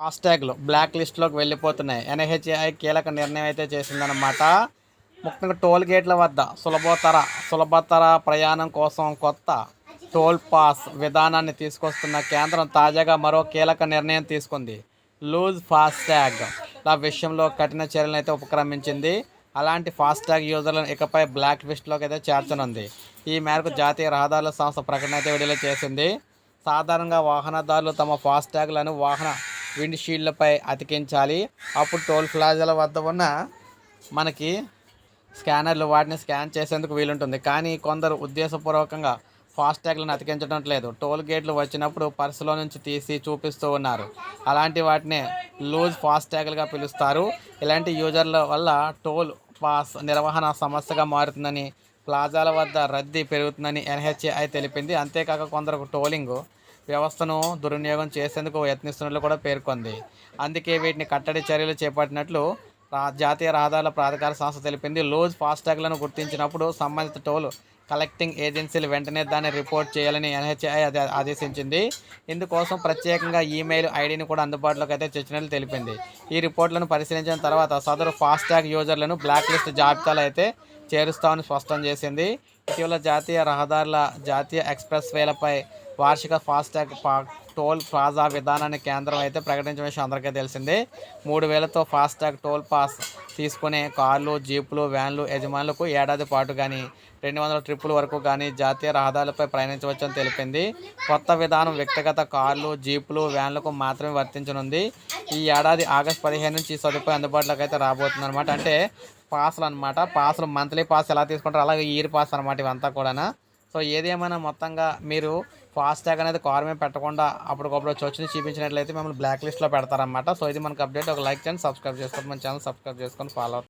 ఫాస్టాగ్లు black లిస్ట్లోకి వెళ్ళిపోతున్నాయి. NHI కీలక నిర్ణయం అయితే చేసిందనమాట ముఖ్యంగా టోల్ గేట్ల వద్ద సులభతర సులభతర ప్రయాణం కోసం కొత్త టోల్ పాస్ విధానాన్ని తీసుకొస్తున్న కేంద్రం తాజాగా మరో కీలక నిర్ణయం తీసుకుంది. లూజ్ ఫాస్టాగ్. ల విషయంలో కఠిన చర్యలను అయితే ఉపక్రమించింది. అలాంటి ఫాస్టాగ్ యూజర్లను ఇకపై బ్లాక్ లిస్ట్లోకి అయితే చేర్చనుంది. ఈ మేరకు జాతీయ రహదారుల సంస్థ ప్రకటన అయితే విడుదల చేసింది. సాధారణంగా వాహనదారులు తమ ఫాస్టాగ్లను వాహన విండ్షీల్డ్లపై అతికించాలి. అప్పుడు టోల్ ప్లాజాల వద్ద ఉన్న మనకి స్కానర్లు వాటిని స్కాన్ చేసేందుకు వీలుంటుంది. కానీ కొందరు ఉద్దేశపూర్వకంగా ఫాస్టాగ్లను అతికించడం లేదు. టోల్ గేట్లు వచ్చినప్పుడు పర్సులో నుంచి తీసి చూపిస్తూ ఉన్నారు. అలాంటి వాటిని లూజ్ ఫాస్టాగ్లుగా పిలుస్తారు. ఇలాంటి యూజర్ల వల్ల టోల్ పాస్ నిర్వహణ సమస్యగా మారుతుందని ప్లాజాల వద్ద రద్దీ పెరుగుతుందని ఎన్హెచ్ఏఐ తెలిపింది. అంతేకాక కొందరు టోలింగ్ వ్యవస్థను దుర్వినియోగం చేసేందుకు యత్నిస్తున్నట్లు కూడా పేర్కొంది. అందుకే వీటిని కట్టడి చర్యలు చేపట్టినట్లు రా- జాతీయ రహదారుల ప్రాధికార సంస్థ తెలిపింది. లోజ్ ఫాస్టాగ్లను గుర్తించినప్పుడు సంబంధిత టోల్ కలెక్టింగ్ ఏజెన్సీలు వెంటనే దాన్ని రిపోర్ట్ చేయాలని ఎన్హెచ్ఐ ఆదేశించింది. ఇందుకోసం ప్రత్యేకంగా ఈమెయిల్ ఐడిని కూడా అందుబాటులోకి అయితే తెచ్చినట్లు తెలిపింది. ఈ రిపోర్ట్లను పరిశీలించిన తర్వాత సదరు ఫాస్టాగ్ యూజర్లను బ్లాక్ లిస్ట్ జాబితాలో అయితే చేరుస్తామని స్పష్టం చేసింది. ఇటీవల జాతీయ రహదారుల జాతీయ ఎక్స్ప్రెస్ వేలపై వార్షిక ఫాస్టాగ్ టోల్ ప్లాజా విధానాన్ని కేంద్రం అయితే ప్రకటించిన విషయం అందరికీ తెలిసిందే. మూడు వేలతో ఫాస్టాగ్ టోల్ పాస్ తీసుకునే కార్లు జీపులు వ్యాన్లు యజమానులకు ఏడాది పాటు కానీ రెండు వందల ట్రిప్పుల వరకు కానీ జాతీయ రహదారులపై ప్రయాణించవచ్చని తెలిపింది. కొత్త విధానం వ్యక్తిగత కార్లు జీపులు వ్యాన్లకు మాత్రమే వర్తించనుంది. ఈ ఏడాది ఆగస్టు పదిహేను నుంచి ఈ సదుపాయం అందుబాటులోకి అయితే రాబోతుంది అనమాట అంటే పాసులు అనమాట పాసులు మంత్లీ పాస్ ఎలా తీసుకుంటారో అలాగే ఇయర్ పాస్ అనమాట ఇవంతా కూడా సో ఏదేమైనా మొత్తంగా మీరు ఫాస్టాగ్ అనేది కార్ మీద పెట్టకుండా అప్పటికప్పుడు వచ్చి చూపించినట్లయితే మిమ్మల్ని బ్లాక్ లిస్ట్లో పెడతారనమాట సో ఇది మనకు అప్డేట్ ఒక లైక్ చేయండి సబ్స్క్రైబ్ చేసుకోండి మన ఛానల్ సబ్స్క్రైబ్ చేసుకొని ఫాలో